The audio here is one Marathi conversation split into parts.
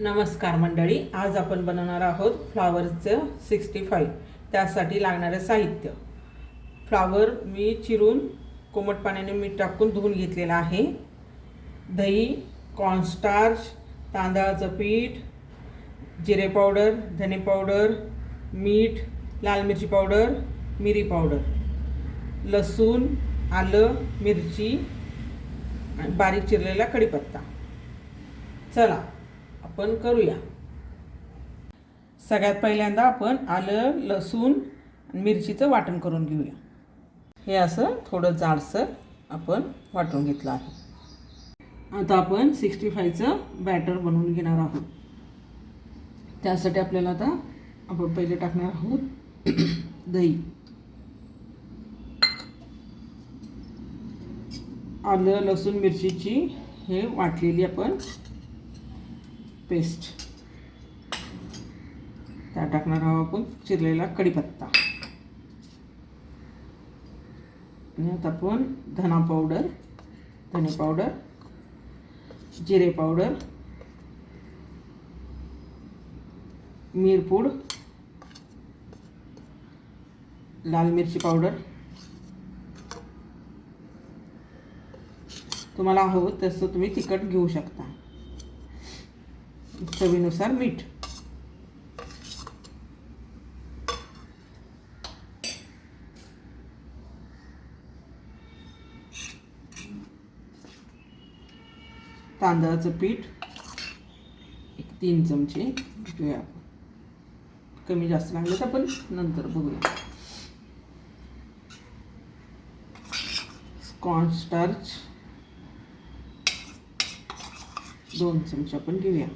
नमस्कार मंडळी आज आपण बनवणार आहोत फ्लावरचं सिक्स्टी फाईव्ह त्यासाठी लागणारं साहित्य. फ्लावर मी चिरून कोमट पाण्याने मीठ टाकून धुवून घेतलेलं आहे. दही कॉर्नस्टार्च तांदळाचं पीठ जिरे पावडर धने पावडर मीठ लाल मिरची पावडर मिरी पावडर लसूण आलं मिरची आणि बारीक चिरलेला कढीपत्ता. चला आपण करूया. सगळ्यात पहिल्यांदा आपण आलं लसूण आणि मिरचीचं वाटण करून घेऊया. हे असं थोडं जाडसर आपण वाटून घेतलं आहे. आता आपण सिक्स्टी फायचं बॅटर बनवून घेणार आहोत. त्यासाठी आपल्याला आता आपण पहिले टाकणार आहोत दही. आलं लसूण मिरचीची हे वाटलेली आपण पेस्ट. त्या टाकणार आहोत आपण चिरलेला कढीपत्ता. आणि आता आपण धना पावडर धने पावडर जिरे पावडर मिरपूड लाल मिरची पावडर तुम्हाला हवं तसं तुम्ही तिखट घेऊ शकता. चवीनुसार मीठ. तांदळाचं पीठ एक तीन चमचे घेऊया आपण. कमी जास्त लागलं तर आपण नंतर बघूया. कॉर्नस्टार्च दोन चमचे आपण घेऊया.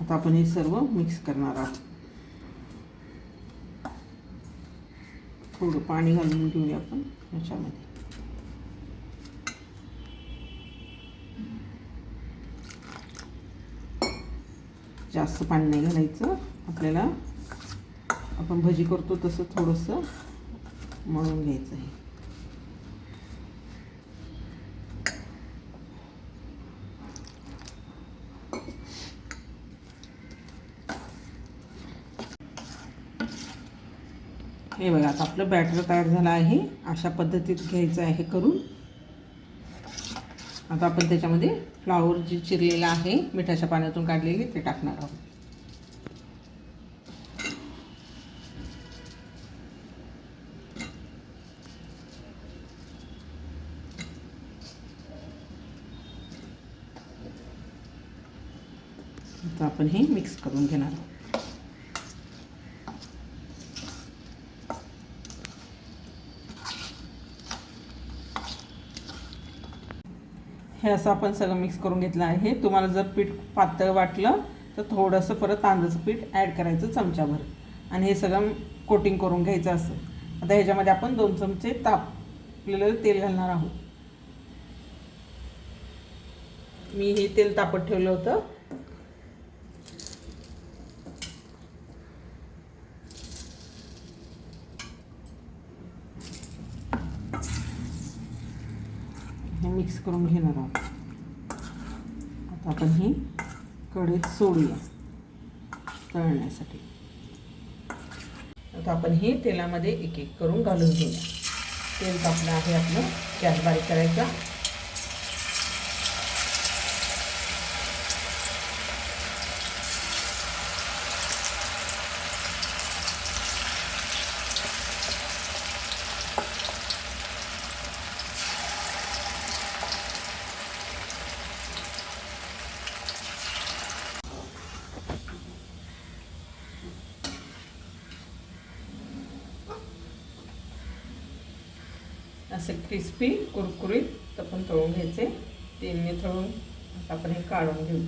आता आपण हे सर्व मिक्स करणार आहोत. थोडं पाणी घालून घेऊया आपण याच्यामध्ये. जास्त पाणी नाही घालायचं. आपल्याला आपण भजी करतो तसं थोडंसं मळून घ्यायचं आहे. हे बघा आता आपलं बॅटर तयार झालं आहे. अशा पद्धतीत घ्यायचं आहे करून. आता आपण त्याच्यामध्ये फ्लावर जे चिरलेलं आहे मिठाच्या पाण्यातून काढलेले ते टाकणार आहोत. आता आपण हे मिक्स करून घेणार आहोत. हे असं आपण सगळं मिक्स करून घेतलं आहे. तुम्हाला जर पीठ पातळ वाटलं तर थोडंसं परत तांदळाचं पीठ ॲड करायचं चमच्याभर. आणि हे सगळं कोटिंग करून घ्यायचं असं. आता ह्याच्यामध्ये आपण दोन चमचे तापलेलं तेल घालणार आहोत. मी हे तेल तापत ठेवलं होतं. हे मिक्स करून घेणार आहोत. आता आपण ही कढीत सोडूया तळण्यासाठी. आता आपण हे तेलामध्ये एक एक करून घालून घेऊया. तेल तापलं आहे आपलं. गॅस बारीक करायचा. असे क्रिस्पी कुरकुरीत आपण तळून घ्यायचे. तेलने तळून आपण हे काढून घेऊ.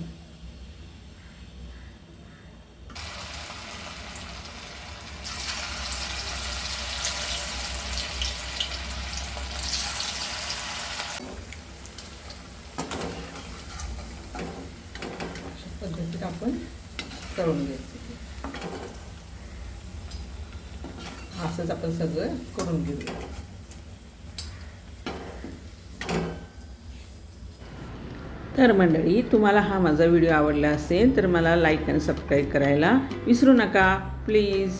अशा पद्धतीत आपण तळून घ्यायचं. असंच आपण सगळं करून घेऊया. तर मंडळी तुम्हाला हा माझा व्हिडिओ आवडला असेल तर मला लाईक आणि सबस्क्राईब करायला विसरू नका. प्लीज